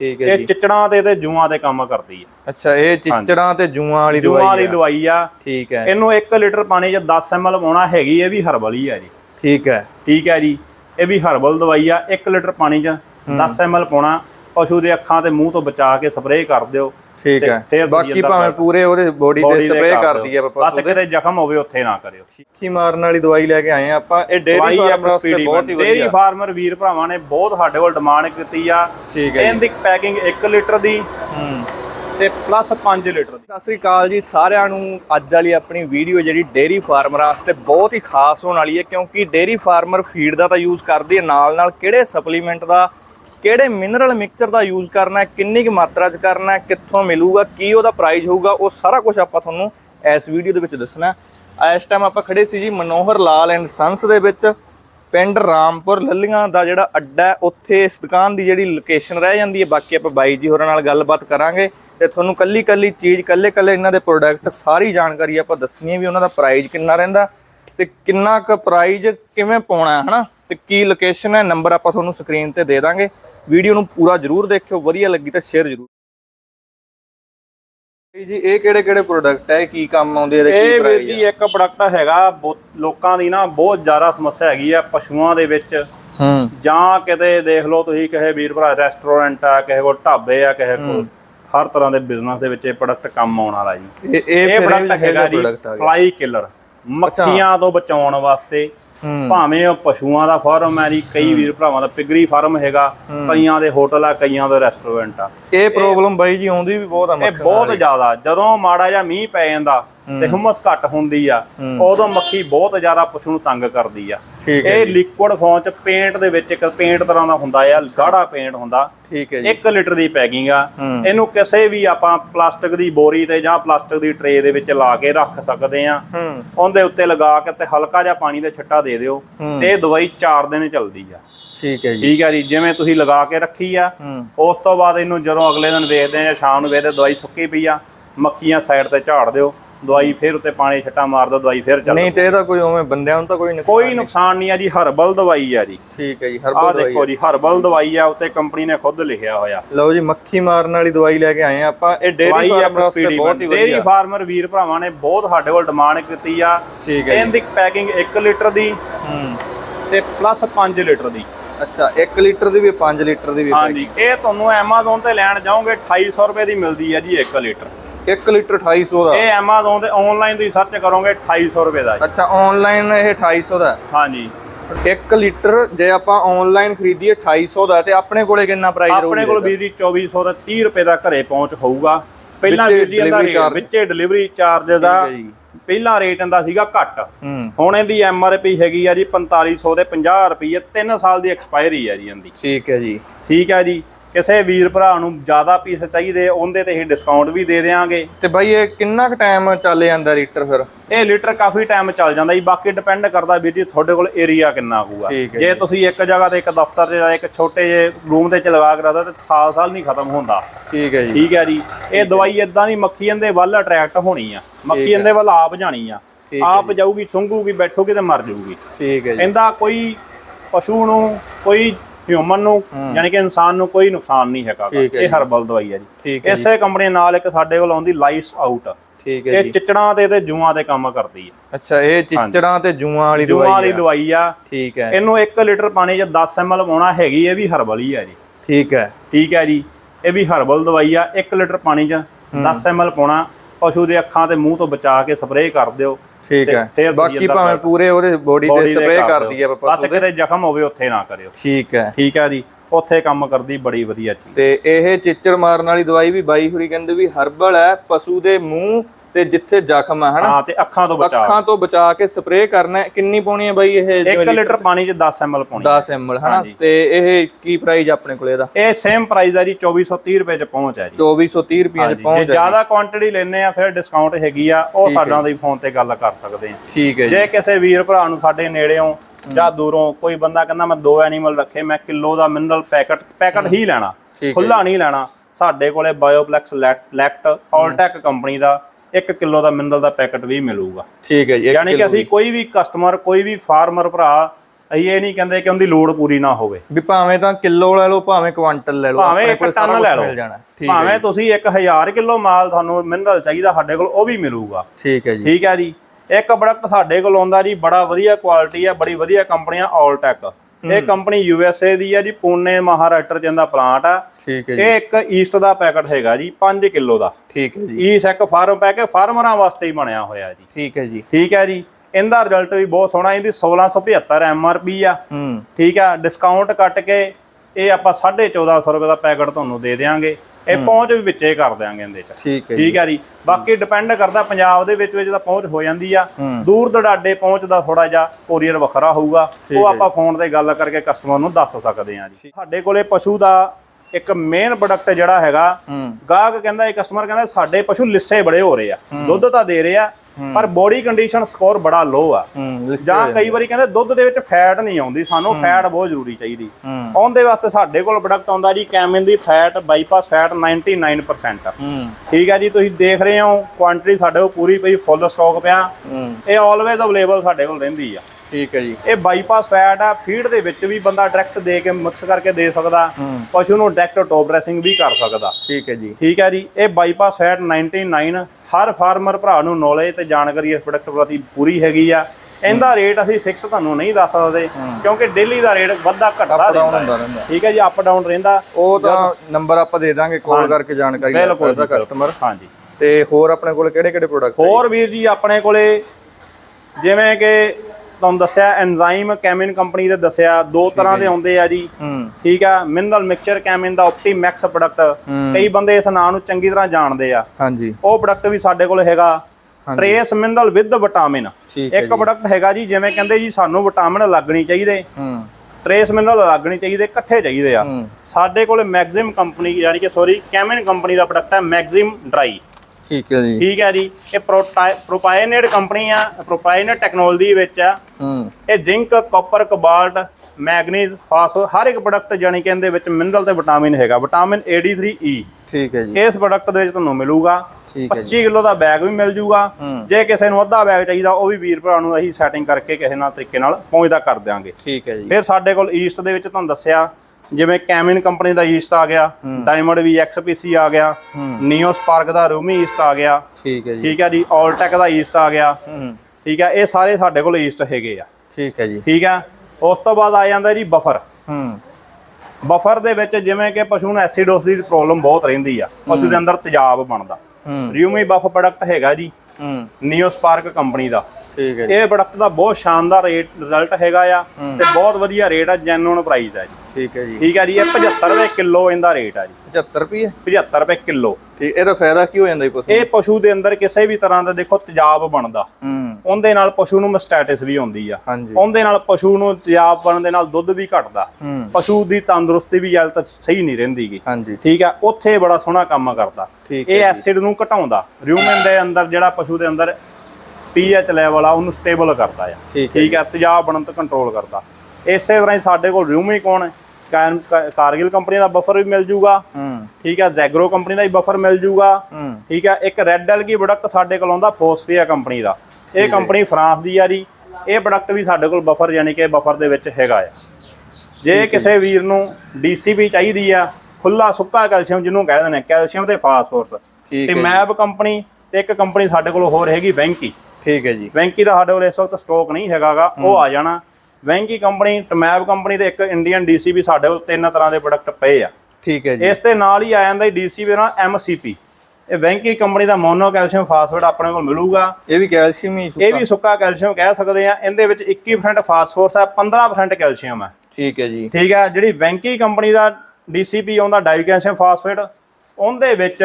ਠੀਕ ਹੈ ਇਹ ਜੀ। ਚਿਚੜਾਂ ਤੇ ਤੇ ਜੂਆਂ ਤੇ ਕੰਮ ਕਰਦੀ ਹੈ। ਅੱਛਾ ਇਹ ਚਿੱਚੜਾਂ ਤੇ ਜੂਆਂ ਵਾਲੀ ਜੂਆਂ ਦਵਾਈ ਵਾਲੀ ਆ। ਦਵਾਈ ਆ। ਠੀਕ ਹੈ। ਇਹਨੂੰ 1 ਲੀਟਰ ਪਾਣੀ 'ਚ 10 ml ਪਾਉਣਾ ਹੈਗੀ ਇਹ ਵੀ ਹਰਬਲ ਹੀ ਆ ਜੀ। ਠੀਕ ਹੈ। ਠੀਕ ਹੈ ਜੀ। ਇਹ ਵੀ ਹਰਬਲ ਦਵਾਈ ਆ। 1 ਲੀਟਰ ਪਾਣੀ 'ਚ 10 ml ਪਾਉਣਾ। ਪਸ਼ੂ ਦੇ ਅੱਖਾਂ ਤੇ ਮੂੰਹ ਤੋਂ ਬਚਾ ਕੇ ਸਪਰੇਅ ਕਰ ਦਿਓ। ਠੀਕ ਹੈ। ਬਾਕੀ ਭਾਵੇਂ ਪੂਰੇ ਉਹਦੇ ਬੋਡੀ ਤੇ ਸਪਰੇਅ ਕਰ ਕਰਦੀ ਹੈ ਬਸ ਕਿਤੇ ਜ਼ਖਮ ਹੋਵੇ ਉੱਥੇ ਨਾ ਕਰਿਓ। ਮੱਖੀ ਮਾਰਨ ਵਾਲੀ ਦਵਾਈ ਲੈ ਕੇ ਆਏ ਆ ਆਪਾਂ। ਇਹ ਡੇਰੀ ਦਵਾਈ ਆ ਫਾਰਮ ਵਾਸਤੇ ਬਹੁਤ ਹੀ ਡੇਰੀ ਵਧੀਆ। ਫਾਰਮਰ ਵੀਰ ਭਰਾਵਾਂ ਨੇ ਬਹੁਤ ਸਾਡੇ ਕੋਲ ਡਿਮਾਂਡ ਕੀਤੀ ਆ। ਠੀਕ ਹੈ ਇਹਦੀ ਪੈਕਿੰਗ 1 ਲੀਟਰ ਦੀ ਹੂੰ। ਤੇ ਪਲੱਸ 5 ਲੀਟਰ ਦੀ। ਸਤਿ ਸ੍ਰੀ ਅਕਾਲ ਜੀ ਸਾਰਿਆਂ ਨੂੰ। ਅੱਜ ਵਾਲੀ ਆਪਣੀ ਵੀਡੀਓ ਜਿਹੜੀ ਡੇਰੀ ਫਾਰਮਰ ਵਾਸਤੇ ਬਹੁਤ ਹੀ ਖਾਸ ਹੋਣ ਵਾਲੀ ਹੈ ਕਿਉਂਕਿ ਡੇਰੀ ਫਾਰਮਰ ਫੀਡ ਦਾ ਤਾਂ ਯੂਜ਼ ਕਰਦੀ ਹੈ। ਨਾਲ ਨਾਲ ਕਿਹੜੇ ਸਪਲੀਮੈਂਟ ਦਾ ਕਿਹੜੇ ਮਿਨਰਲ ਮਿਕਸਚਰ ਦਾ ਯੂਜ਼ ਕਰਨਾ ਹੈ, ਕਿੰਨੀ ਕੁ ਮਾਤਰਾ 'ਚ ਕਰਨਾ ਹੈ, ਕਿੱਥੋਂ ਮਿਲੂਗਾ, ਕੀ ਉਹਦਾ ਪ੍ਰਾਈਸ ਹੋਊਗਾ, ਉਹ ਸਾਰਾ ਕੁਝ ਆਪਾਂ ਤੁਹਾਨੂੰ ਇਸ ਵੀਡੀਓ ਦੇ ਵਿੱਚ ਦੱਸਣਾ ਇਸ ਟਾਈਮ ਆਪਾਂ ਖੜੇ ਸੀ ਜੀ ਮਨੋਹਰ ਲਾਲ ਐਂਡ ਸੰਸ ਦੇ ਵਿੱਚ, ਪਿੰਡ ਰਾਮਪੁਰ, ਲੱਲੀਆਂ ਦਾ ਜਿਹੜਾ ਅੱਡਾ ਉੱਥੇ ਇਸ ਦੁਕਾਨ ਦੀ ਜਿਹੜੀ ਲੋਕੇਸ਼ਨ ਰਹਿ ਜਾਂਦੀ ਹੈ। ਬਾਕੀ ਆਪਾਂ ਬਾਈ ਜੀ ਹੋਰਾਂ ਨਾਲ ਗੱਲਬਾਤ ਕਰਾਂਗੇ ਤੇ ਤੁਹਾਨੂੰ ਕੱਲੀ ਕੱਲੀ ਚੀਜ਼ ਕੱਲੇ ਕੱਲੇ ਇਹਨਾਂ ਦੇ ਪ੍ਰੋਡਕਟ ਸਾਰੀ ਜਾਣਕਾਰੀ ਆਪਾਂ ਦੱਸਣੀ ਵੀ ਉਹਨਾਂ ਦਾ ਪ੍ਰਾਈਸ ਕਿੰਨਾ ਰਹਿੰਦਾ। ਤੇ ਕਿੰਨਾ ਕੁ ਪ੍ਰਾਈਸ ਕਿਵੇਂ ਪਾਉਣਾ ਹੈ ਹਨਾ? ਤੇ ਕੀ ਲੋਕੇਸ਼ਨ ਹੈ ਨੰਬਰ ਆਪਾਂ ਤੁਹਾਨੂੰ ਸਕਰੀਨ ਤੇ ਦੇ ਦਾਂਗੇ। ਵੀਡੀਓ ਨੂੰ ਪੂਰਾ ਜਰੂਰ ਦੇਖਿਓ ਵਧੀਆ ਲੱਗੀ ਤਾਂ ਸ਼ੇਅਰ ਜਰੂਰ। ਜੀ ਇਹ ਕਿਹੜੇ ਕਿਹੜੇ ਪ੍ਰੋਡਕਟ ਹੈ? ਕੀ ਕੰਮ ਆਉਂਦੇ ਇਹਦੇ ਕੀ ਇਹ ਵੀਰ ਜੀ ਇੱਕ ਪ੍ਰੋਡਕਟ ਹੈਗਾ ਬਹੁ- ਲੋਕਾਂ ਦੀ ਨਾ ਬਹੁਤ ਜ਼ਿਆਦਾ ਸਮੱਸਿਆ ਹੈਗੀ ਆ ਪਸ਼ੂਆਂ ਦੇ ਵਿੱਚ। ਹੂੰ। ਜਾਂ ਕਿਤੇ ਦੇਖ ਲਓ ਤੁਸੀਂ ਕਿਸੇ ਵੀਰ ਭਰਾ ਰੈਸਟੋਰੈਂਟ ਆ ਕਿਸੇ ਕੋਲ ਢਾਬੇ ਆ ਕਿਸੇ ਕੋਲ ਹਰ ਤਰ੍ਹਾਂ ਦੇ ਬਿਜ਼ਨਸ ਦੇ ਵਿੱਚ ਇਹ ਪ੍ਰੋਡਕਟ ਕੰਮ ਆਉਣ ਵਾਲਾ ਜੀ। ਇਹ ਇਹ ਪ੍ਰੋਡਕਟ ਹੈਗਾ ਜੀ। ਫਲਾਈ ਕਿਲਰ ਮੱਖੀਆਂ ਤੋਂ ਬਚਾਉਣ ਵਾਸਤੇ ਭਾਵੇਂ ਉਹ ਪਸ਼ੂਆਂ ਦਾ ਫਾਰਮ ਹੈ ਜੀ ਕਈ ਵੀਰ ਭਰਾਵਾਂ ਦਾ ਪਿਗਰੀ ਫਾਰਮ ਹੈਗਾ ਕਈਆਂ ਦੇ ਹੋਟਲ ਆ ਕਈਆਂ ਦੇ ਰੈਸਟੋਰੈਂਟ ਆ। ਇਹ ਪ੍ਰੋਬਲਮ ਬਾਈ ਜੀ ਆਉਂਦੀ ਵੀ ਬਹੁਤ ਆ ਇਹ ਮੱਖਣ ਬਹੁਤ ਜ਼ਿਆਦਾ ਜਦੋਂ ਮਾੜਾ ਜਿਹਾ ਮੀਂਹ ਪੈ ਜਾਂਦਾ ਤੇ ਹਮਸ ਘੱਟ ਹੁੰਦੀ ਆ ਉਦੋਂ ਮੱਖੀ ਬਹੁਤ ਜ਼ਿਆਦਾ ਪਸ਼ੂ ਨੂੰ ਤੰਗ ਕਰਦੀ ਆ। ਹੈ ਇਹ ਲਿਕੁਇਡ ਚ ਪੇਂਟ ਦੇ ਵਿੱਚ ਇੱਕ ਪੇਂਟ ਤਰ੍ਹਾਂ ਦਾ ਹੁੰਦਾ ਆ ਗਾੜਾ ਪੇਂਟ ਹੁੰਦਾ। ਠੀਕ ਹੈ ਜੀ। 1 ਲੀਟਰ ਦੀ ਪੈਕਿੰਗ ਆ। ਹੂੰ। ਇਹਨੂੰ ਕਿਸੇ ਵੀ ਆਪਾਂ ਪਲਾਸਟਿਕ ਦੀ ਬੋਰੀ ਤੇ ਜਾਂ ਪਲਾਸਟਿਕ ਦੀ ਟਰੇ ਦੇ ਵਿੱਚ ਲਾ ਕੇ ਰੱਖ ਸਕਦੇ ਆ। ਹੂੰ। ਉਹਦੇ ਉੱਤੇ ਲਗਾ ਕੇ ਤੇ ਹਲਕਾ ਜਿਹਾ ਪਾਣੀ ਦਾ ਛਿੱਟਾ ਦੇ ਦਿਓ। ਹੂੰ। ਤੇ ਇਹ ਦਵਾਈ 4 ਦਿਨ ਚੱਲਦੀ ਆ। ਠੀਕ ਹੈ ਜੀ। ਠੀਕ ਆ ਜੀ ਜਿਵੇਂ ਤੁਸੀਂ ਲਗਾ ਕੇ ਰੱਖੀ ਆ ਹੂੰ। ਉਸ ਤੋਂ ਬਾਅਦ ਇਹਨੂੰ ਜਦੋਂ ਅਗਲੇ ਦਿਨ ਵੇਖਦੇ ਆ ਸ਼ਾਮ ਨੂੰ ਵੇਖਦੇ ਦਵਾਈ ਸੁੱਕੀ ਪਈ ਆ ਮੱਖੀਆਂ ਸਾਈਡ ਤੇ ਝਾੜ ਦਿਓ। ਦਵਾਈ ਫਿਰ ਉੱਤੇ ਪਾਣੀ ਛਿੱਟਾ ਮਾਰ ਦਿਓ ਦਵਾਈ ਫਿਰ ਚੱਲ ਨਹੀਂ ਤੇ ਇਹਦਾ ਕੋਈ ਉਵੇਂ ਬੰਦਿਆਂ ਨੂੰ ਤਾਂ ਕੋਈ ਨੁਕਸਾਨ ਕੋਈ ਨੁਕਸਾਨ ਨਹੀਂ ਆ ਜੀ ਹਰਬਲ ਦਵਾਈ ਆ ਜੀ। ਠੀਕ ਹੈ ਜੀ ਹਰਬਲ ਦਵਾਈ ਦੇਖੋ ਜੀ ਹਰਬਲ ਦਵਾਈ ਆ ਉੱਤੇ ਕੰਪਨੀ ਨੇ ਖੁਦ ਲਿਖਿਆ ਹੋਇਆ। ਲਓ ਜੀ ਮੱਖੀ ਮਾਰਨ ਵਾਲੀ ਦਵਾਈ ਲੈ ਕੇ ਆਏ ਆ ਆਪਾਂ। ਇਹ ਡੇਰੀ ਦਵਾਈ ਆ ਫਾਰਮ ਵਾਸਤੇ ਬਹੁਤ ਹੀ ਡੇਰੀ ਵਧੀਆ। ਫਾਰਮਰ ਵੀਰ ਭਰਾਵਾਂ ਨੇ ਬਹੁਤ ਸਾਡੇ ਕੋਲ ਡਿਮਾਂਡ ਕੀਤੀ ਆ। ਠੀਕ ਹੈ ਜੀ। ਇਹਦੀ ਪੈਕਿੰਗ 1 ਲੀਟਰ ਦੀ ਹੂੰ। ਤੇ ਪਲੱਸ 5 ਲੀਟਰ ਦੀ। ਅੱਛਾ 1 ਲੀਟਰ ਦੀ ਵੀ 5 ਲੀਟਰ ਦੀ ਵੀ ਹਾਂਜੀ ਇਹ ਤੁਹਾਨੂੰ Amazon ਤੇ ਲੈਣ ਜਾਓਗੇ 2800 ਰੁਪਏ ਦੀ ਮਿਲਦੀ ਹੈ ਜੀ 1 ਲੀਟਰ। 1 ਲੀਟਰ 250 ਦਾ। ਇਹ Amazon ਤੇ ਆਨਲਾਈਨ ਤੁਸੀਂ ਸਰਚ ਕਰੋਗੇ 2800 ਰੁਪਏ ਦਾ ਅੱਛਾ ਆਨਲਾਈਨ ਇਹ 250 ਦਾ। ਹਾਂਜੀ। 1 ਲੀਟਰ ਜੇ ਆਪਾਂ ਆਨਲਾਈਨ ਖਰੀਦੀਏ 250 ਦਾ ਤੇ ਆਪਣੇ ਕੋਲੇ ਕਿੰਨਾ ਪ੍ਰਾਈਸ ਰਹੂਗਾ ਆਪਣੇ ਕੋਲ ਵੀਰ ਜੀ 2400 ਦਾ 30 ਰੁਪਏ ਦਾ ਘਰੇ ਪਹੁੰਚ ਹੋਊਗਾ। ਪਹਿਲਾਂ ਵੀਰ ਜੀ ਇਹਦਾ ਰੇਟ? ਵਿੱਚੇ ਡਿਲੀਵਰੀ ਚਾਰਜ ਦਾ। ਪਹਿਲਾਂ ਰੇਟ ਇਹਦਾ ਸੀਗਾ ਘੱਟ। ਹੁਣ ਇਹਦੀ ਐਮਆਰਪੀ ਹੈਗੀ ਆ ਜੀ 4500 ਦੇ 50 ਰੁਪਏ 3 ਸਾਲ ਦੀ ਐਕਸਪਾਇਰੀ ਆ ਜੀ ਇਹਦੀ। ਠੀਕ ਹੈ ਜੀ। ਠੀਕ ਹੈ ਜੀ। ਕਿਸੇ ਵੀਰ ਭਰਾ ਨੂੰ ਜ਼ਿਆਦਾ ਪੀਸ ਚਾਹੀਦੇ ਉਹਦੇ ਤੇ ਅਸੀਂ ਡਿਸਕਾਊਂਟ ਵੀ ਦੇ ਦੇਵਾਂਗੇ ਤੇ ਬਾਈ ਇਹ ਕਿੰਨਾ ਕੁ ਟਾਈਮ ਚੱਲ ਜਾਂਦਾ ਲੀਟਰ ਫਿਰ? ਇਹ ਲੀਟਰ ਕਾਫੀ ਟਾਈਮ ਚੱਲ ਜਾਂਦਾ ਜੀ ਬਾਕੀ ਡਿਪੈਂਡ ਕਰਦਾ ਵੀਰ ਜੀ ਤੁਹਾਡੇ ਕੋਲ ਏਰੀਆ ਕਿੰਨਾ ਹੋਊਗਾ ਜੇ ਤੁਸੀਂ ਇੱਕ ਜਗ੍ਹਾ ਤੇ ਇੱਕ ਦਫ਼ਤਰ 'ਚ ਜਾਂ ਇੱਕ ਛੋਟੇ ਜਿਹੇ ਰੂਮ ਦੇ ਚ ਲਗਾ ਕੇ ਰੱਖਦਾ ਤੇ ਸਾਲ ਸਾਲ ਨਹੀਂ ਖਤਮ ਹੁੰਦਾ। ਠੀਕ ਹੈ ਜੀ। ਠੀਕ ਹੈ ਜੀ। ਇਹ ਦਵਾਈ ਇਦਾਂ ਦੀ ਮੱਖੀ ਇਹਦੇ ਵੱਲ ਅਟਰੈਕਟ ਹੋਣੀ ਆ। ਮੱਖੀ ਇਹਦੇ ਵੱਲ ਆਪ ਜਾਣੀ ਆ। ਆਪ ਜਾਊਗੀ ਸੁੰਘੂਗੀ ਬੈਠੂਗੀ ਤੇ ਮਰ ਜਾਊਗੀ। ਠੀਕ ਹੈ ਜੀ। ਇਹਦਾ ਕੋਈ ਪਸ਼ੂ ਨੂੰ ਕੋਈ ਹਿਊਮਨ ਨੂੰ ਯਾਨੀ ਕਿ ਇਨਸਾਨ ਨੂੰ ਕੋਈ ਨੁਕਸਾਨ ਨਹੀਂ ਹੈਗਾ ਠੀਕ ਹੈ ਇਹ ਹਰਬਲ ਦਵਾਈ ਹੈ ਜੀ। ਇਸੇ ਕੰਪਨੀ ਨਾਲ ਇੱਕ ਸਾਡੇ ਕੋਲ ਆਉਂਦੀ ਲਾਈਸ ਆਊਟ ਠੀਕ ਹੈ ਇਹ ਚਿਚੜਾਂ ਤੇ ਤੇ ਜੂਆਂ ਤੇ ਕੰਮ ਕਰਦੀ ਹੈ। ਅੱਛਾ ਇਹ ਚਿੱਚੜਾਂ ਤੇ ਜੂਆਂ ਵਾਲੀ ਜੂਆਂ ਦਵਾਈ ਵਾਲੀ ਆ। ਦਵਾਈ ਆ। ਠੀਕ ਹੈ। ਇਹਨੂੰ 1 ਲੀਟਰ ਪਾਣੀ 'ਚ 10 ml ਪਾਉਣਾ ਹੈਗੀ ਇਹ ਵੀ ਹਰਬਲ ਹੀ ਹੈ ਜੀ। ਠੀਕ ਹੈ। ਠੀਕ ਹੈ ਜੀ। ਇਹ ਵੀ ਹਰਬਲ ਦਵਾਈ ਆ। 1 ਲੀਟਰ ਪਾਣੀ 'ਚ 10 ml ਪਾਉਣਾ। ਪਸ਼ੂ ਦੇ ਅੱਖਾਂ ਤੇ ਮੂੰਹ ਤੋਂ ਬਚਾ ਕੇ ਸਪਰੇਅ ਕਰ ਦਿਓ। ਠੀਕ ਹੈ। ਬਾਕੀ ਭਾਵੇਂ ਪੂਰੇ ਉਹਦੇ ਬੋਡੀ ਤੇ ਸਪਰੇਅ ਕਰ ਕਰਦੀ ਹੈ ਬਸ ਕਿਤੇ ਜ਼ਖਮ ਹੋਵੇ ਉੱਥੇ ਨਾ ਕਰਿਓ। ਠੀਕ ਹੈ। ਠੀਕ ਹੈ ਜੀ। ਉੱਥੇ ਕੰਮ ਕਰਦੀ ਬੜੀ ਵਧੀਆ ਚੀਜ਼। ਤੇ ਇਹ ਚਿੱਚੜ ਮਾਰਨ ਵਾਲੀ ਦਵਾਈ ਵੀ ਬਾਈ ਹੁਰੀ ਕਹਿੰਦੇ ਵੀ ਹਰਬਲ ਹੈ ਪਸ਼ੂ ਦੇ ਮੂੰਹ ਤੇ ਜਿੱਥੇ ਜ਼ਖਮ ਹੈ ਹਨਾ? ਹਾਂ ਤੇ ਅੱਖਾਂ ਤੋਂ ਬਚਾ ਅੱਖਾਂ ਤੋਂ ਬਚਾ ਕੇ ਸਪਰੇਅ ਕਰਨਾ ਹੈ। ਕਿੰਨੀ ਪਾਉਣੀ ਹੈ ਬਾਈ ਇਹ 1 ਲੀਟਰ ਪਾਣੀ 'ਚ 10 ml ਪਾਉਣੀ 10 ml ਹਨਾ। ਤੇ ਇਹ ਕੀ ਪ੍ਰਾਈਸ ਆਪਣੇ ਕੋਲ ਇਹਦਾ? ਇਹ ਸੇਮ ਪ੍ਰਾਈਸ ਆ ਜੀ 2430 ਰੁਪਏ 'ਚ ਪਹੁੰਚ ਹੈ ਜੀ। 2430 ਰੁਪਏ ਚ ਜੇ ਪਹੁੰਚ ਹੈ ਜ਼ਿਆਦਾ ਕੁਆਂਟੀਟੀ ਲੈਣੇ ਆ ਫਿਰ ਡਿਸਕਾਊਂਟ ਹੈਗੀ ਆ ਉਹ ਸਾਡਾ ਦੀ ਫੋਨ ਤੇ ਗੱਲ ਕਰ ਸਕਦੇ ਆ ਠੀਕ ਹੈ ਜੀ। ਜੇ ਕਿਸੇ ਵੀਰ ਭਰਾ ਨੂੰ ਸਾਡੇ ਨੇੜਿਓਂ ਜਾਂ ਦੂਰੋਂ ਕੋਈ ਬੰਦਾ ਕਹਿੰਦਾ ਮੈਂ ਦੋ ਐਨੀਮਲ ਰੱਖੇ ਮੈਂ ਕਿਲੋ ਦਾ ਮਿਨਰਲ ਪੈਕਟ ਪੈਕਟ ਹੀ। ਲੈਣਾ ਹੈ ਖੁੱਲਾ ਨਹੀਂ ਲੈਣਾ। ਸਾਡੇ ਕੋਲੇ ਬਾਇਓਪਲੈਕਸ ਲੈਕਟ ਆਲਟੈਕ ਕੰਪਨੀ ਦਾ 1 ਕਿਲੋ ਦਾ ਮਿਨਰਲ ਦਾ ਪੈਕਟ ਵੀ ਮਿਲੂਗਾ। ਠੀਕ ਹੈ ਜੀ ਯਾਨੀ ਕਿ ਅਸੀਂ ਕੋਈ ਵੀ ਕਸਟਮਰ ਕੋਈ ਵੀ ਫਾਰਮਰ ਭਰਾ ਅਸੀਂ ਇਹ ਨਹੀਂ ਕਹਿੰਦੇ ਕਿ ਉਹਦੀ ਲੋੜ ਪੂਰੀ ਨਾ ਹੋਵੇ। ਵੀ ਭਾਵੇਂ ਤਾਂ ਕਿਲੋ ਲੈ ਲਓ ਭਾਵੇਂ ਕੁਆਂਟਲ ਲੈ ਲਓ ਭਾਵੇਂ ਇੱਕ ਟਨ ਲੈ ਲਓ। ਭਾਵੇਂ ਤੁਸੀਂ 1000 ਕਿਲੋ ਮਾਲ ਤੁਹਾਨੂੰ ਮਿਨਰਲ ਚਾਹੀਦਾ ਸਾਡੇ ਕੋਲ ਉਹ ਵੀ ਮਿਲੂਗਾ। ਠੀਕ ਹੈ ਜੀ। ਠੀਕ ਹੈ ਜੀ। ਇੱਕ ਪ੍ਰੋਡਕਟ ਸਾਡੇ ਕੋਲ ਆਉਂਦਾ ਜੀ ਬੜਾ ਵਧੀਆ ਕੁਆਲਿਟੀ ਹੈ ਬੜੀ ਵਧੀਆ ਕੰਪਨੀ ਆ ਆਲਟੈਕ ਇਹ ਕੰਪਨੀ ਯੂ ਐਸ ਏ ਦੀ ਹੈ ਜੀ ਪੂਨੇ ਮਹਾਰਾਸ਼ਟਰ ਚ ਇਹਦਾ ਪਲਾਂਟ ਆ। ਠੀਕ ਹੈ ਜੀ। ਇਹ ਇੱਕ ਈਸਟ ਦਾ ਪੈਕਟ ਹੈਗਾ ਜੀ 5 ਕਿਲੋ ਦਾ। ਠੀਕ ਹੈ ਜੀ। ਈਸ ਇੱਕ ਫਾਰਮ ਪੈਕ ਫਾਰਮਰਾਂ ਵਾਸਤੇ ਹੀ ਬਣਿਆ ਹੋਇਆ ਜੀ। ਠੀਕ ਹੈ ਜੀ। ਠੀਕ ਹੈ ਜੀ। ਇਹਦਾ ਰਿਜ਼ਲਟ ਵੀ ਬਹੁਤ ਸੋਹਣਾ ਇਹਦੀ 1675 ਐਮਆਰਪੀ ਆ। ਹੂੰ। ਠੀਕ ਆ ਡਿਸਕਾਊਂਟ ਕੱਟ ਕੇ ਇਹ ਆਪਾਂ 1450 ਰੁਪਏ ਦਾ ਪੈਕਟ ਤੁਹਾਨੂੰ ਦੇ ਦੇਵਾਂਗੇ ਇਹ ਪਹੁੰਚ ਵੀ ਵਿੱਚੇ ਕਰ ਦਿਆਂਗੇ ਇਹਦੇ ਚ। ਠੀਕ ਹੈ ਜੀ। ਠੀਕ ਆ ਜੀ। ਬਾਕੀ ਡਿਪੈਂਡ ਕਰਦਾ ਪੰਜਾਬ ਦੇ ਵਿੱਚ ਵਿੱਚ ਤਾਂ ਪਹੁੰਚ ਹੋ ਜਾਂਦੀ ਆ ਦੂਰ ਦੜਾਡੇ ਪਹੁੰਚ ਦਾ ਥੋੜਾ ਜਿਹਾ ਕੋਰੀਅਰ ਵੱਖਰਾ ਹੋਊਗਾ ਉਹ ਆਪਾਂ ਫੋਨ ਤੇ ਗੱਲ ਕਰਕੇ ਕਸਟਮਰ ਨੂੰ ਦੱਸ ਸਕਦੇ ਆ ਜੀ। ਸਾਡੇ ਕੋਲੇ ਪਸ਼ੂ ਦਾ ਇੱਕ ਮੇਨ ਪ੍ਰੋਡਕਟ ਜਿਹੜਾ ਹੈਗਾ ਗਾਹਕ ਕਹਿੰਦਾ ਇਹ ਕਸਟਮਰ ਕਹਿੰਦਾ ਸਾਡੇ ਪਸ਼ੂ ਲਿੱਸੇ ਬੜੇ ਹੋ ਰਹੇ ਆ। ਦੁੱਧ ਤਾਂ ਦੇ ਰਹੇ ਆ ਪਰ ਬੋਡੀ ਕੰਡੀਸ਼ਨ ਸਕੋਰ ਬੜਾ ਲੋ ਆ। ਜਾਂ ਕਈ ਵਾਰੀ ਕਹਿੰਦੇ ਦੁੱਧ ਦੇ ਵਿੱਚ ਫੈਟ ਨਹੀਂ ਆਉਂਦੀ ਸਾਨੂੰ ਫੈਟ ਬਹੁਤ ਜ਼ਰੂਰੀ ਚਾਹੀਦੀ। ਉਹਦੇ ਵਾਸਤੇ ਸਾਡੇ ਕੋਲ ਪ੍ਰੋਡਕਟ ਆਉਂਦਾ ਜੀ ਕੈਮਿਨ ਦੀ ਫੈਟ ਬਾਈਪਾਸ ਫੈਟ 99% ਹੂੰ। ਠੀਕ ਹੈ ਜੀ ਤੁਸੀਂ ਦੇਖ ਰਹੇ ਹੋ ਕੁਆਂਟੀਟੀ ਸਾਡੇ ਕੋਲ ਪੂਰੀ ਪਈ ਫੁੱਲ ਸਟਾਕ ਪਿਆ। ਇਹ ਆਲਵੇਜ਼ ਅਵੇਲੇਬਲ ਸਾਡੇ ਕੋਲ ਰਹਿੰਦੀ ਆ। ਠੀਕ ਹੈ ਜੀ। ਇਹ ਬਾਈਪਾਸ ਫੈਟ ਆ ਫੀਡ ਦੇ ਵਿੱਚ ਵੀ ਬੰਦਾ ਡਾਇਰੈਕਟ ਦੇ ਕੇ ਮਿਕਸ ਕਰਕੇ ਦੇ ਸਕਦਾ। ਪਸ਼ੂ ਨੂੰ ਡਾਇਰੈਕਟ ਟੋਪ ਡਰੈਸਿੰਗ ਵੀ ਕਰ ਸਕਦਾ। ਠੀਕ ਹੈ ਜੀ। ਠੀਕ ਹੈ ਜੀ ਇਹ ਬਾਈਪਾਸ ਫੈਟ 99 ਹਰ ਫਾਰਮਰ ਭਰਾ ਨੂੰ ਨੌਲੇਜ ਤੇ ਜਾਣਕਾਰੀ ਇਸ ਪ੍ਰੋਡਕਟ ਪ੍ਰਤੀ ਪੂਰੀ ਹੈਗੀ ਆ। ਇਹਦਾ ਰੇਟ ਅਸੀਂ ਫਿਕਸ ਤੁਹਾਨੂੰ ਨਹੀਂ ਦੱਸ ਸਕਦੇ ਕਿਉਂਕਿ ਡੇਲੀ ਦਾ ਰੇਟ ਵੱਧਾ ਘਟਦਾ ਰਹਿੰਦਾ। ਹੁੰਦਾ ਰਹਿੰਦਾ। ਠੀਕ ਹੈ ਜੀ ਅਪ ਡਾਊਨ ਰਹਿੰਦਾ। ਉਹ ਤਾਂ ਨੰਬਰ ਆਪਾਂ ਦੇ ਦਾਂਗੇ ਕਾਲ ਕਰਕੇ ਜਾਣਕਾਰੀ ਲੈ ਸਕਦਾ ਕਸਟਮਰ ਹਾਂਜੀ। ਤੇ ਹੋਰ ਆਪਣੇ ਕੋਲ ਕਿਹੜੇ ਕਿਹੜੇ ਪ੍ਰੋਡਕਟ ਹੋਰ ਵੀਰ ਜੀ ਆਪਣੇ ਕੋਲੇ ਜਿਵੇਂ ਕਿ ਤੁਹਾਨੂੰ ਦੱਸਿਆ ਐਨਜ਼ਾਈਮ ਕੈਮਿਨ ਕੰਪਨੀ ਦੇ ਦੱਸਿਆ ਦੋ ਤਰ੍ਹਾਂ ਦੇ ਆਉਂਦੇ ਆ ਜੀ। ਠੀਕ ਆ ਮਿਨਰਲ ਮਿਕਸਚਰ ਕੈਮਿਨ ਦਾ ਆਪਟੀਮੈਕਸ ਪ੍ਰੋਡਕਟ ਹੂੰ। ਕਈ ਬੰਦੇ ਇਸ ਨਾਂ ਨੂੰ ਚੰਗੀ ਤਰ੍ਹਾਂ ਜਾਣਦੇ ਆ। ਹਾਂਜੀ। ਉਹ ਪ੍ਰੋਡਕਟ ਵੀ ਸਾਡੇ ਕੋਲ ਹੈਗਾ। ਟ੍ਰੇਸ ਮਿਨਰਲ ਵਿਦ ਵਿਟਾਮਿਨ ਇੱਕ ਪ੍ਰੋਡਕਟ ਹੈਗਾ ਜੀ ਜਿਵੇਂ ਕਹਿੰਦੇ ਜੀ ਸਾਨੂੰ ਵਿਟਾਮਿਨ ਲੱਗਣੀ ਚਾਹੀਦੇ। ਹੂੰ। ਟ੍ਰੇਸ ਮਿਨਰਲ ਲੱਗਣੀ ਚਾਹੀਦੇ ਇਕੱਠੇ ਚਾਹੀਦੇ ਆ। ਸਾਡੇ ਕੋਲ ਮੈਗਜ਼ਿਮ ਕੰਪਨੀ ਯਾਨੀ ਕਿ ਸੌਰੀ ਕੈਮਿਨ ਕੰਪਨੀ ਦਾ ਪ੍ਰੋਡਕਟ ਹੈ ਮੈਗਜ਼ਿਮ ਡਰਾਈ ਠੀਕ ਹੈ ਜੀ। ਠੀਕ ਹੈ ਜੀ। ਇਹ ਪ੍ਰੋਪਾਇਨੇਟ ਕੰਪਨੀ ਆ ਪ੍ਰੋਪਾਇਨੇਟ ਟੈਕਨੋਲੋਜੀ ਵਿੱਚ ਆ। ਹੂੰ। ਇਹ zinc copper cobalt manganese phosphor ਹਰ ਇੱਕ ਪ੍ਰੋਡਕਟ ਜਾਨੀ ਕਿ ਇਹਦੇ ਵਿੱਚ ਮਿਨਰਲ ਤੇ ਵਿਟਾਮਿਨ ਹੈਗਾ। ਵਿਟਾਮਿਨ AD3E ਠੀਕ ਹੈ ਜੀ। ਇਸ ਪ੍ਰੋਡਕਟ ਦੇ ਵਿੱਚ ਤੁਹਾਨੂੰ ਮਿਲੂਗਾ। ਠੀਕ ਹੈ 25 ਕਿਲੋ ਦਾ ਬੈਗ ਵੀ ਮਿਲ ਜੂਗਾ। ਜੇ ਕਿਸੇ ਨੂੰ ਅੱਧਾ ਬੈਗ ਚਾਹੀਦਾ ਉਹ ਵੀ ਵੀਰ ਭਰਾ ਨੂੰ ਅਸੀਂ ਸੈਟਿੰਗ ਕਰਕੇ ਕਿਸੇ ਨਾਲ ਤਰੀਕੇ ਨਾਲ ਪਹੁੰਚਦਾ ਕਰ ਦਿਆਂਗੇ। ਠੀਕ ਹੈ ਜੀ। ਫਿਰ ਸਾਡੇ ਕੋਲ ਈਸਟ ਦੇ ਵਿੱਚ ਤੁਹਾਨੂੰ ਦੱਸਿਆ ਜਿਵੇਂ ਕੈਮਿਨ ਕੰਪਨੀ ਦਾ ਈਸਟ ਆ ਗਿਆ ਡਾਇਮੰਡ ਵੀ XPC ਆ ਗਿਆ ਨੀਓ ਸਪਾਰਕ ਦਾ ਰੂਮੀ ਈਸਟ ਆ ਗਿਆ। ਠੀਕ ਹੈ ਜੀ। ਠੀਕ ਹੈ ਜੀ ਆਲਟੈਕ ਦਾ ਈਸਟ ਆ ਗਿਆ। ਠੀਕ ਹੈ ਇਹ ਸਾਰੇ ਸਾਡੇ ਕੋਲ ਈਸਟ ਹੈਗੇ ਆ। ਠੀਕ ਹੈ ਜੀ। ਠੀਕ ਹੈ ਉਸ ਤੋਂ ਬਾਅਦ ਆ ਜਾਂਦਾ ਜੀ ਬਫਰ। ਹੂੰ। ਬਫਰ ਦੇ ਵਿੱਚ ਜਿਵੇਂ ਕਿ ਪਸ਼ੂ ਨੂੰ ਐਸੀਡੋਸ ਦੀ ਪ੍ਰੋਬਲਮ ਬਹੁਤ ਰਹਿੰਦੀ ਆ ਪਸ਼ੂ ਦੇ ਅੰਦਰ ਤੇਜ਼ਾਬ ਬਣਦਾ। ਰਿਊਮੀ ਬਫ ਪ੍ਰੋਡਕਟ ਹੈਗਾ ਜੀ ਨੀਓ ਸਪਾਰਕ ਕੰਪਨੀ ਦਾ। ਠੀਕ ਹੈ ਇਹ ਪ੍ਰੋਡਕਟ ਦਾ ਬਹੁਤ ਸ਼ਾਨਦਾਰ ਰੇਟ ਰਿਜ਼ਲਟ ਹੈਗਾ ਆ ਤੇ ਬਹੁਤ ਵਧੀਆ ਰੇਟ ਆ ਜੈਨੂਨ ਪ੍ਰਾਈਸ ਆ ਜੀ। ਠੀਕ ਹੈ ਜੀ। ਠੀਕ ਆ ਜੀ ਇਹ 75 ਰੁਪਏ ਕਿਲੋ ਇਹਦਾ ਰੇਟ ਆ ਜੀ। 75 ਰੁਪਏ? 75 ਰੁਪਏ ਕਿਲੋ। ਠੀਕ ਇਹਦਾ ਫਾਇਦਾ ਕੀ ਹੋ ਜਾਂਦਾ ਜੀ ਪਸ਼ੂ ਇਹ ਪਸ਼ੂ ਦੇ ਅੰਦਰ ਕਿਸੇ ਵੀ ਤਰ੍ਹਾਂ ਦਾ ਦੇਖੋ ਤੇਜ਼ਾਬ ਬਣਦਾ। ਹੂੰ। ਉਹਦੇ ਨਾਲ ਪਸ਼ੂ ਨੂੰ ਮਸਟੈਟਿਸ ਵੀ ਹੁੰਦੀ ਆ। ਹਾਂਜੀ। ਉਹਦੇ ਨਾਲ ਪਸ਼ੂ ਨੂੰ ਤੇਜ਼ਾਬ ਬਣਨ ਦੇ ਨਾਲ ਦੁੱਧ ਵੀ ਘਟਦਾ। ਹੂੰ। ਪਸ਼ੂ ਦੀ ਤੰਦਰੁਸਤੀ ਵੀ ਜਲ ਤੱਕ ਸਹੀ ਨਹੀਂ ਰਹਿੰਦੀਗੀ ਹਾਂਜੀ। ਠੀਕ ਆ ਉੱਥੇ ਬੜਾ ਸੋਹਣਾ ਕੰਮ ਕਰਦਾ। ਠੀਕ ਇਹ ਐਸਿਡ ਨੂੰ ਘਟਾਉਂਦਾ। ਰਿਊਮਨ ਦੇ ਅੰਦਰ ਜਿਹੜਾ ਪਸ਼ੂ ਦੇ ਅੰਦਰ ਪੀਐਚ ਲੈਵਲ ਆ ਉਹਨੂੰ ਸਟੇਬਲ ਕਰਦਾ ਆ। ਠੀਕ ਹੈ ਠੀਕ ਆ ਤੇਜ਼ਾਬ ਬਣਨ ਤੋਂ ਕੰਟਰੋਲ ਕਰਦਾ। ਇਸੇ ਤਰ੍ਹਾਂ ਹੀ ਸਾਡੇ ਕੋਲ ਰਿਊਮੀਕੋਨ ਕੈਨ- ਕ- ਕਾਰਗਿਲ ਕੰਪਨੀ ਦਾ ਬਫਰ ਵੀ ਮਿਲ ਜੂਗਾ। ਹੂੰ। ਠੀਕ ਆ ਜ਼ੈਗਰੋ ਕੰਪਨੀ ਦਾ ਵੀ ਬਫਰ ਮਿਲ ਜੂਗਾ। ਹੂੰ। ਠੀਕ ਆ ਇੱਕ ਰੈੱਡ ਐਲਗੀ ਪ੍ਰੋਡਕਟ ਸਾਡੇ ਕੋਲ ਆਉਂਦਾ? ਫੋਸਫੀਆ ਕੰਪਨੀ ਦਾ। ਇਹ ਕੰਪਨੀ ਫਰਾਂਸ ਦੀ ਆ ਜੀ। ਇਹ ਪ੍ਰੋਡਕਟ ਵੀ ਸਾਡੇ ਕੋਲ ਬਫਰ ਯਾਨੀ ਕਿ ਬਫਰ ਦੇ ਵਿੱਚ ਹੈਗਾ ਆ। ਜੇ ਕਿਸੇ ਵੀਰ ਨੂੰ ਡੀਸੀਪੀ ਚਾਹੀਦੀ ਆ ਖੁੱਲਾ ਸੁੱਕਾ ਕੈਲਸ਼ੀਅਮ ਜਿਹਨੂੰ ਕਹਿੰਦੇ ਨੇ ਕੈਲਸ਼ੀਅਮ ਤੇ ਫਾਸਫੋਰਸ ਤੇ ਹੈ ਮੈਬ ਕੰਪਨੀ ਤੇ ਇੱਕ ਕੰਪਨੀ ਸਾਡੇ ਕੋਲ ਹੋਰ ਹੈਗੀ ਵੈਂਕੀ ਠੀਕ ਹੈ ਜੀ। ਵੈਂਕੀ ਦਾ ਸਾਡੇ ਕੋਲ ਇਸ ਵਕਤ ਸਟਾਕ ਨਹੀਂ ਹੈਗਾਗਾ ਉਹ ਆ ਜਾਣਾ। ਵੈਂਕੀ ਕੰਪਨੀ ਟਮੈਬ ਕੰਪਨੀ ਤੇ ਇੱਕ ਇੰਡੀਅਨ ਡੀਸੀਪੀ ਸਾਡੇ ਕੋਲ ਤਿੰਨ ਤਰ੍ਹਾਂ ਦੇ ਪ੍ਰੋਡਕਟ ਪਏ ਆ। ਠੀਕ ਹੈ ਜੀ। ਇਸ ਦੇ ਨਾਲ ਹੀ ਆ ਜਾਂਦਾ ਡੀਸੀਪੀ ਨਾਲ ਐਮਸੀਪੀ ਇਹ ਵੈਂਕੀ ਕੰਪਨੀ ਦਾ ਮੋਨੋ ਕੈਲਸ਼ੀਅਮ ਫਾਸਫੇਟ ਆਪਣੇ ਕੋਲ ਮਿਲੂਗਾ। ਇਹ ਵੀ ਕੈਲਸ਼ੀਅਮ ਹੀ ਇਹ ਵੀ ਸੁੱਕਾ ਕੈਲਸ਼ੀਅਮ ਕਹਿ ਸਕਦੇ ਆ। ਇਹਦੇ ਵਿੱਚ 21% ਫਾਸਫੋਰਸ ਹੈ 15% ਕੈਲਸ਼ੀਅਮ ਹੈ ਠੀਕ ਹੈ ਜੀ। ਠੀਕ ਹੈ ਜਿਹੜੀ ਵੈਂਕੀ ਕੰਪਨੀ ਦਾ ਡੀਸੀਪੀ ਆਉਂਦਾ ਡਾਈਕੈਲਸ਼ੀਅਮ ਫਾਸਫੇਟ ਉਹਦੇ ਵਿੱਚ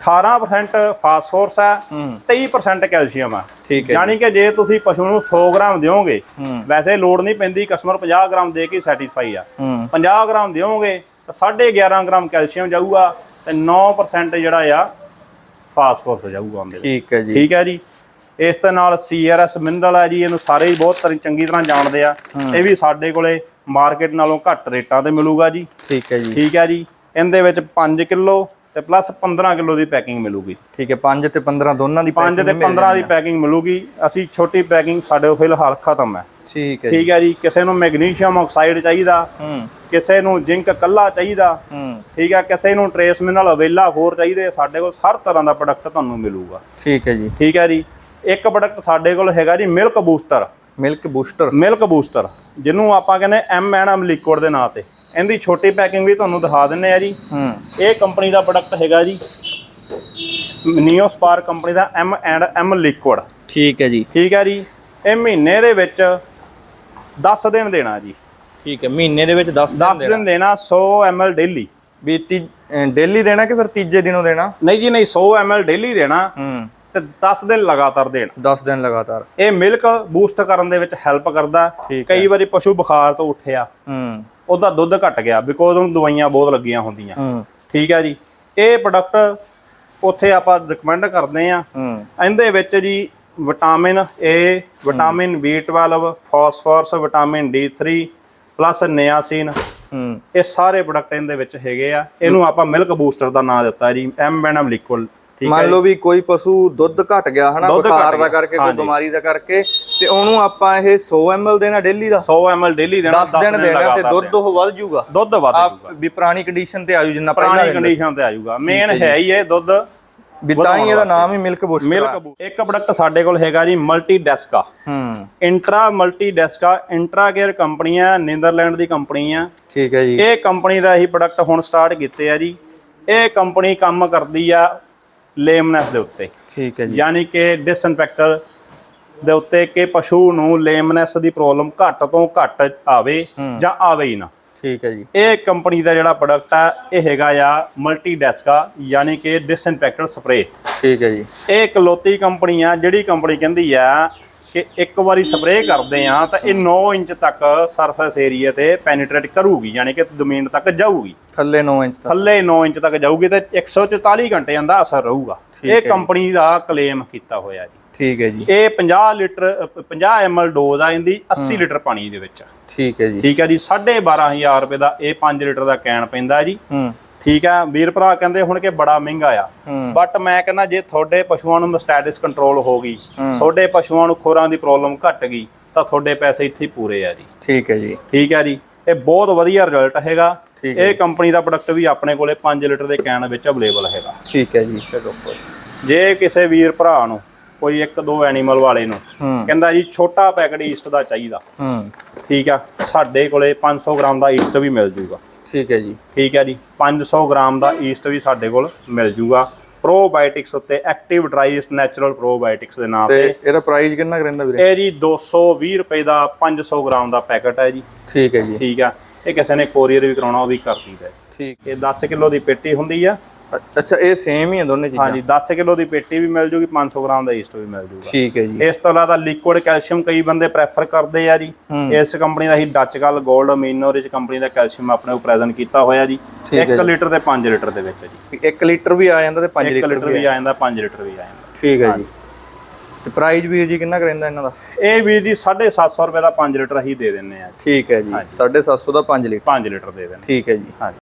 18% ਫਾਸਫੋਰਸ ਹੈ ਹੂੰ। 23% ਕੈਲਸ਼ੀਅਮ ਹੈ। ਠੀਕ ਹੈ ਯਾਨੀ ਕਿ ਜੇ ਤੁਸੀਂ ਪਸ਼ੂ ਨੂੰ 100 ਗ੍ਰਾਮ ਦਿਓਗੇ ਵੈਸੇ ਲੋੜ ਨਹੀਂ ਪੈਂਦੀ ਕਸਟਮਰ 50 ਗ੍ਰਾਮ ਦੇ ਕੇ ਸੈਟੀਸਫਾਈ ਆ। ਹੂੰ। 50 ਗ੍ਰਾਮ ਦਿਓਗੇ ਤਾਂ 11.5 ਗ੍ਰਾਮ ਕੈਲਸ਼ੀਅਮ ਜਾਊਗਾ ਤੇ 9% ਜਿਹੜਾ ਆ ਫਾਸਫੋਰਸ ਜਾਊਗਾ ਉਹਦੇ। ਠੀਕ ਹੈ ਜੀ। ਠੀਕ ਹੈ ਜੀ? ਇਸ ਦੇ ਨਾਲ ਸੀਆਰਐਸ ਮਿਨਰਲ ਹੈ ਜੀ ਇਹਨੂੰ ਸਾਰੇ ਹੀ ਬਹੁਤ ਚੰਗੀ ਤਰ੍ਹਾਂ ਜਾਣਦੇ ਆ। ਇਹ ਵੀ ਸਾਡੇ ਕੋਲੇ ਮਾਰਕੀਟ ਨਾਲੋਂ ਘੱਟ ਰੇਟਾਂ ਤੇ ਮਿਲੂਗਾ ਜੀ। ਠੀਕ ਹੈ ਜੀ। ਠੀਕ ਹੈ ਜੀ? ਇਹਦੇ ਵਿੱਚ 5 ਕਿਲੋ ਤੇ ਪਲੱਸ 15 ਕਿਲੋ ਦੀ ਪੈਕਿੰਗ ਮਿਲੂਗੀ। ਠੀਕ ਹੈ 5 ਤੇ 15 ਦੋਨਾਂ ਦੀ 5 ਤੇ packing ਮਿਲ 15 ਦੀ ਪੈਕਿੰਗ ਮਿਲੂਗੀ। ਅਸੀਂ ਛੋਟੀ ਪੈਕਿੰਗ ਸਾਡੇ ਕੋਲ ਫਿਲਹਾਲ ਖਤਮ ਹੈ। ਠੀਕ ਹੈ ਠੀਕ ਹੈ ਜੀ ਕਿਸੇ ਨੂੰ ਮੈਗਨੀਸ਼ੀਅਮ ਆਕਸਾਈਡ ਚਾਹੀਦਾ ਹੂੰ। ਕਿਸੇ ਨੂੰ ਜ਼ਿੰਕ ਕੱਲਾ ਚਾਹੀਦਾ ਹੂੰ। ਠੀਕ ਹੈ ਕਿਸੇ ਨੂੰ ਟਰੇਸ ਮਿਨਰਲ ਅਵੇਲਾ ਹੋਰ ਚਾਹੀਦੇ ਸਾਡੇ ਕੋਲ ਹਰ ਤਰ੍ਹਾਂ ਦਾ ਪ੍ਰੋਡਕਟ ਤੁਹਾਨੂੰ ਮਿਲੂਗਾ। ਠੀਕ ਹੈ ਜੀ। ਠੀਕ ਹੈ ਜੀ ਇੱਕ ਪ੍ਰੋਡਕਟ ਸਾਡੇ ਕੋਲ ਹੈਗਾ ਜੀ milk booster milk booster milk booster ਜਿਹਨੂੰ ਆਪਾਂ ਕਹਿੰਦੇ ਐਮ ਐਂਡ ਐਮ ਲਿਕੁਇਡ ਦੇ ਨਾਂ ਤੇ। ਇਹਦੀ ਛੋਟੀ ਪੈਕਿੰਗ ਵੀ ਤੁਹਾਨੂੰ ਦਿਖਾ ਦਿੰਨੇ ਆ ਜੀ। ਹੂੰ। ਇਹ ਕੰਪਨੀ ਦਾ ਪ੍ਰੋਡਕਟ ਹੈਗਾ ਜੀ। ਨਿਓਸਪਾਰ ਕੰਪਨੀ ਦਾ ਐਮ ਐਂਡ ਐਮ ਲਿਕੁਇਡ ਠੀਕ ਹੈ ਜੀ। ਠੀਕ ਹੈ ਜੀ। ਇਹ ਮਹੀਨੇ ਦੇ ਵਿੱਚ 10 ਦਿਨ ਦੇਣਾ ਜੀ। ਠੀਕ ਹੈ ਮਹੀਨੇ ਦੇ ਵਿੱਚ 10 ਦਿਨ 10 ਦੇਣਾ। ਦਿਨ ਦੇਣਾ 100 ml ਡੇਲੀ ਵੀ ਡੇਲੀ ਦੇਣਾ ਕਿ ਫਿਰ ਤੀਜੇ ਦਿਨੋਂ ਦੇਣਾ? ਨਹੀਂ ਜੀ ਨਹੀਂ 100 ml ਡੇਲੀ ਦੇਣਾ ਹੂੰ। ਤੇ 10 ਦਿਨ ਲਗਾਤਾਰ ਦੇਣਾ। 10 ਦਿਨ ਲਗਾਤਾਰ। ਇਹ ਮਿਲਕ ਬੂਸਟ ਕਰਨ ਦੇ ਵਿੱਚ ਹੈਲਪ ਕਰਦਾ। ਕਈ ਵਾਰੀ ਪਸ਼ੂ ਬੁਖਾਰ ਤੋਂ ਉੱਠਿਆ। ਹੂੰ। ਉਹਦਾ ਦੁੱਧ ਘਟ ਗਿਆ ਬਿਕੋਜ਼ ਉਹਨੂੰ ਦਵਾਈਆਂ ਬਹੁਤ ਲੱਗੀਆਂ ਹੁੰਦੀਆਂ। ਠੀਕ ਹੈ ਜੀ। ਇਹ ਪ੍ਰੋਡਕਟ ਉੱਥੇ ਆਪਾਂ ਰეკਮੈਂਡ ਕਰਦੇ ਆ ਹੂੰ। ਇਹਦੇ ਵਿੱਚ ਜੀ vitamin A vitamin B12 phosphorus vitamin D3 plus niacin ਇਹ ਸਾਰੇ ਪ੍ਰੋਡਕਟ ਇਹਦੇ ਵਿੱਚ ਹੈਗੇ ਆ। ਇਹਨੂੰ ਆਪਾਂ ਮਿਲਕ ਬੂਸਟਰ ਦਾ ਨਾਮ ਦਿੱਤਾ ਜੀ ਐਮ ਬੈਨਮ ਲਿਕੁਇਡ ਮੰਨ ਲਓ ਵੀ ਕੋਈ ਪਸ਼ੂ ਦੁੱਧ ਘਟ ਗਿਆ ਹਨਾ ਬੁਖਾਰ ਦਾ ਕਰਕੇ ਕੋਈ। ਬਿਮਾਰੀ ਦਾ ਕਰਕੇ ਤੇ ਉਹਨੂੰ ਆਪਾਂ ਇਹ 100 ml ਦੇਣਾ ਡੇਲੀ ਦਾ? 100 ml ਡੇਲੀ ਦੇਣਾ 10 ਦਿਨ ਦੇਣਾ ਤੇ ਦੁੱਧ ਉਹ ਵੱਧ ਜਾਊਗਾ। ਦੁੱਧ ਵੱਧ ਜਾਊਗਾ। ਵੀ ਪੁਰਾਣੀ ਕੰਡੀਸ਼ਨ ਤੇ ਆਜੂ ਜਿੰਨਾ ਪਹਿਲਾਂ ਪੁਰਾਣੀ ਕੰਡੀਸ਼ਨ ਤੇ ਆ ਜਾਊਗਾ ਮੇਨ ਹੈ ਹੀ ਇਹ ਦੁੱਧ। ਵੀ ਤਾਂ ਹੀ ਇਹਦਾ ਨਾਮ ਹੀ ਮਿਲਕ ਬੂਸਟਰ ਮਿਲਕ ਇੱਕ ਪ੍ਰੋਡਕਟ ਸਾਡੇ ਕੋਲ ਹੈਗਾ ਜੀ ਮਲਟੀ ਡੈਸਕਾ ਹੂੰ। ਇੰਟਰਾ ਮਲਟੀ ਡੈਸਕਾ ਇੰਟਰਾ ਕੇਅਰ ਕੰਪਨੀ ਆ ਨੀਦਰਲੈਂਡ ਦੀ ਕੰਪਨੀ ਆ। ਠੀਕ ਹੈ ਜੀ। ਇਹ ਕੰਪਨੀ ਦਾ ਹੀ ਪ੍ਰੋਡਕਟ ਹੁਣ ਸਟਾਰਟ ਕੀਤੇ ਆ ਜੀ। ਇਹ ਕੰਪਨੀ ਕੰਮ ਕਰਦੀ ਆ ਲੇਮਨੈਸ ਦੇ ਉੱਤੇ। ਠੀਕ ਹੈ ਜੀ। ਯਾਨੀ ਕਿ ਡਿਸਇਨਫੈਕਟਰ ਦੇ ਉੱਤੇ ਕਿ ਪਸ਼ੂ ਨੂੰ ਲੇਮਨੈਸ ਦੀ ਪ੍ਰੋਬਲਮ ਘੱਟ ਤੋਂ ਘੱਟ ਆਵੇ ਜਾਂ ਆਵੇ ਹੀ ਨਾ। ਠੀਕ ਹੈ ਜੀ। ਇਹ ਕੰਪਨੀ ਦਾ ਜਿਹੜਾ ਪ੍ਰੋਡਕਟ ਆ ਇਹ ਹੈਗਾ ਆ ਮਲਟੀ ਡੈਸਕਾ ਯਾਨੀ ਕਿ ਡਿਸਇਨਫੈਕਟਰ ਸਪਰੇ ਠੀਕ ਹੈ ਜੀ। ਇਹ ਇਕਲੌਤੀ ਕੰਪਨੀ ਆ ਜਿਹੜੀ ਕੰਪਨੀ ਕਹਿੰਦੀ ਆ ਕਿ ਇੱਕ ਵਾਰੀ ਸਪਰੇਅ ਕਰਦੇ ਆ ਤਾਂ ਇਹ 9 ਇੰਚ ਤੱਕ ਸਰਫੇਸ ਏਰੀਆ ਤੇ ਪੈਨੀਟ੍ਰੇਟ ਕਰੂਗੀ ਯਾਨੀ ਕਿ ਜ਼ਮੀਨ ਤੱਕ ਜਾਊਗੀ। ਥੱਲੇ 9 ਇੰਚ ਤੱਕ। ਥੱਲੇ 9 ਇੰਚ ਤੱਕ ਜਾਊਗੀ ਤੇ 144 ਘੰਟਿਆਂ ਦਾ ਅਸਰ ਰਹੂਗਾ। ਹੈ ਇਹ। ਕੰਪਨੀ ਦਾ ਕਲੇਮ ਕੀਤਾ ਹੋਇਆ ਜੀ। ਠੀਕ ਹੈ ਜੀ। ਇਹ 50 ਲੀਟਰ ਅ, 50 ml ਡੋਜ਼ ਆ ਇਹਦੀ 80 ਲੀਟਰ ਪਾਣੀ ਦੇ ਵਿੱਚ। ਠੀਕ ਹੈ ਜੀ। ਠੀਕ ਹੈ ਜੀ 12500 ਰੁਪਏ ਦਾ ਇਹ 5 ਲੀਟਰ ਦਾ ਕੈਨ ਪੈਂਦਾ ਜੀ। ਹੂੰ। ਠੀਕ ਆ ਵੀਰ ਭਰਾ ਕਹਿੰਦੇ ਹੁਣ ਕਿ ਬੜਾ ਮਹਿੰਗਾ ਆ। ਹੂੰ। ਬਟ ਮੈਂ ਕਹਿੰਦਾ ਜੇ ਤੁਹਾਡੇ ਪਸ਼ੂਆਂ ਨੂੰ ਸਟੈਟਸ ਕੰਟਰੋਲ ਹੋ ਗਈ ਹੂੰ। ਤੁਹਾਡੇ ਪਸ਼ੂਆਂ ਨੂੰ ਖੋਰਾਂ ਦੀ ਪ੍ਰੋਬਲਮ ਘਟ ਗਈ ਤਾਂ ਤੁਹਾਡੇ ਪੈਸੇ ਇੱਥੇ ਹੀ ਪੂਰੇ ਆ ਜੀ। ਠੀਕ ਹੈ ਜੀ। ਠੀਕ ਹੈ ਜੀ ਇਹ ਬਹੁਤ ਵਧੀਆ ਰਿਜ਼ਲਟ ਹੈਗਾ। ਹੈ ਇਹ ਕੰਪਨੀ ਦਾ ਪ੍ਰੋਡਕਟ ਵੀ ਆਪਣੇ ਕੋਲੇ 5 ਲੀਟਰ ਦੇ ਕੈਨ ਵਿੱਚ ਅਵੇਲੇਬਲ ਹੈਗਾ। ਠੀਕ ਹੈ ਜੀ। ਜੇ ਕਿਸੇ ਵੀਰ ਭਰਾ ਨੂੰ ਕੋਈ ਇੱਕ ਦੋ ਐਨੀਮਲ ਵਾਲੇ ਨੂੰ ਕਹਿੰਦਾ ਜੀ ਛੋਟਾ ਪੈਕਟ ਈਸਟ ਦਾ ਚਾਹੀਦਾ। ਹੂੰ। ਠੀਕ ਆ ਸਾਡੇ ਕੋਲੇ 500 ਗ੍ਰਾਮ ਦਾ ਈਸਟ ਵੀ ਮਿਲ ਜੂਗਾ। ਠੀਕ ਹੈ ਜੀ। ਠੀਕ ਹੈ ਜੀ 500 ਗ੍ਰਾਮ ਦਾ ਈਸਟ ਵੀ ਸਾਡੇ ਕੋਲ ਮਿਲ ਜੂਗਾ। ਪ੍ਰੋਬਾਇਓਟਿਕਸ ਉੱਤੇ ਐਕਟਿਵ ਡਰਾਈਸਟ ਨੈਚੁਰਲ ਪ੍ਰੋਬਾਇਓਟਿਕਸ ਦੇ ਨਾਮ ਤੇ ਤੇ। ਇਹਦਾ ਪ੍ਰਾਈਸ ਕਿੰਨਾ ਰਹਿੰਦਾ ਵੀਰੇ? ਇਹ ਜੀ 220 ਰੁਪਏ ਦਾ 500 ਗ੍ਰਾਮ ਦਾ ਪੈਕਟ ਹੈ ਜੀ। ਠੀਕ ਹੈ ਜੀ। ਠੀਕ ਆ ਇਹ ਕਿਸੇ ਨੇ ਕੋਰੀਅਰ ਵੀ ਕਰਾਉਣਾ ਉਹ ਵੀ ਕਰ ਦਈਦਾ। ਠੀਕ। ਇਹ 10 ਕਿਲੋ ਦੀ ਪੇਟੀ ਹੁੰਦੀ ਆ। ਅੱਛਾ ਇਹ ਸੇਮ ਹੀ ਆ ਦੋਨੇ ਚੀਜ਼ਾਂ? ਹਾਂਜੀ 10 ਕਿਲੋ ਦੀ ਪੇਟੀ ਵੀ ਮਿਲ ਜੂਗੀ 500 ਗ੍ਰਾਮ ਦਾ ਈਸਟ ਵੀ ਮਿਲ ਜੂਗਾ। ਠੀਕ ਹੈ ਜੀ। ਇਸ ਤੋਂ ਇਲਾਵਾ ਲਿਕੁਇਡ ਕੈਲਸ਼ੀਅਮ ਕਈ ਬੰਦੇ ਪ੍ਰੈਫਰ ਕਰਦੇ ਆ ਜੀ। ਇਸ ਕੰਪਨੀ ਦਾ ਹੀ ਡੱਚਗਲ 골ਡ ਅਮੀਨੋ ਰਿਚ ਕੰਪਨੀ ਦਾ ਕੈਲਸ਼ੀਅਮ ਆਪਣੇ ਕੋਲ ਪ੍ਰੈਜ਼ੈਂਟ ਕੀਤਾ ਹੋਇਆ ਜੀ। ਠੀਕ ਹੈ 1 ਲੀਟਰ ਤੇ 5 ਲੀਟਰ ਦੇ ਵਿੱਚ ਜੀ। 1 ਲੀਟਰ ਵੀ ਆ ਜਾਂਦਾ ਤੇ 5 1 ਲੀਟਰ ਲੀਟਰ ਵੀ ਆ ਜਾਂਦਾ। 5 ਲੀਟਰ ਵੀ ਆ ਜਾਂਦਾ। ਠੀਕ ਹੈ ਜੀ। ਤੇ ਪ੍ਰਾਈਸ ਵੀਰ ਜੀ ਕਿੰਨਾ ਕੁ ਰਹਿੰਦਾ ਇਹਨਾਂ ਦਾ? ਇਹ ਵੀ ਜੀ 750 ਰੁਪਏ ਦਾ 5 ਲੀਟਰ ਅਸੀਂ ਦੇ ਦਿੰਨੇ ਆ ਠੀਕ ਹੈ ਜੀ 750 ਦਾ 5 ਲੀਟਰ। 5 ਲੀਟਰ ਦੇ ਦਿੰਨੇ ਠੀਕ ਹੈ ਜੀ। ਹਾਂਜੀ।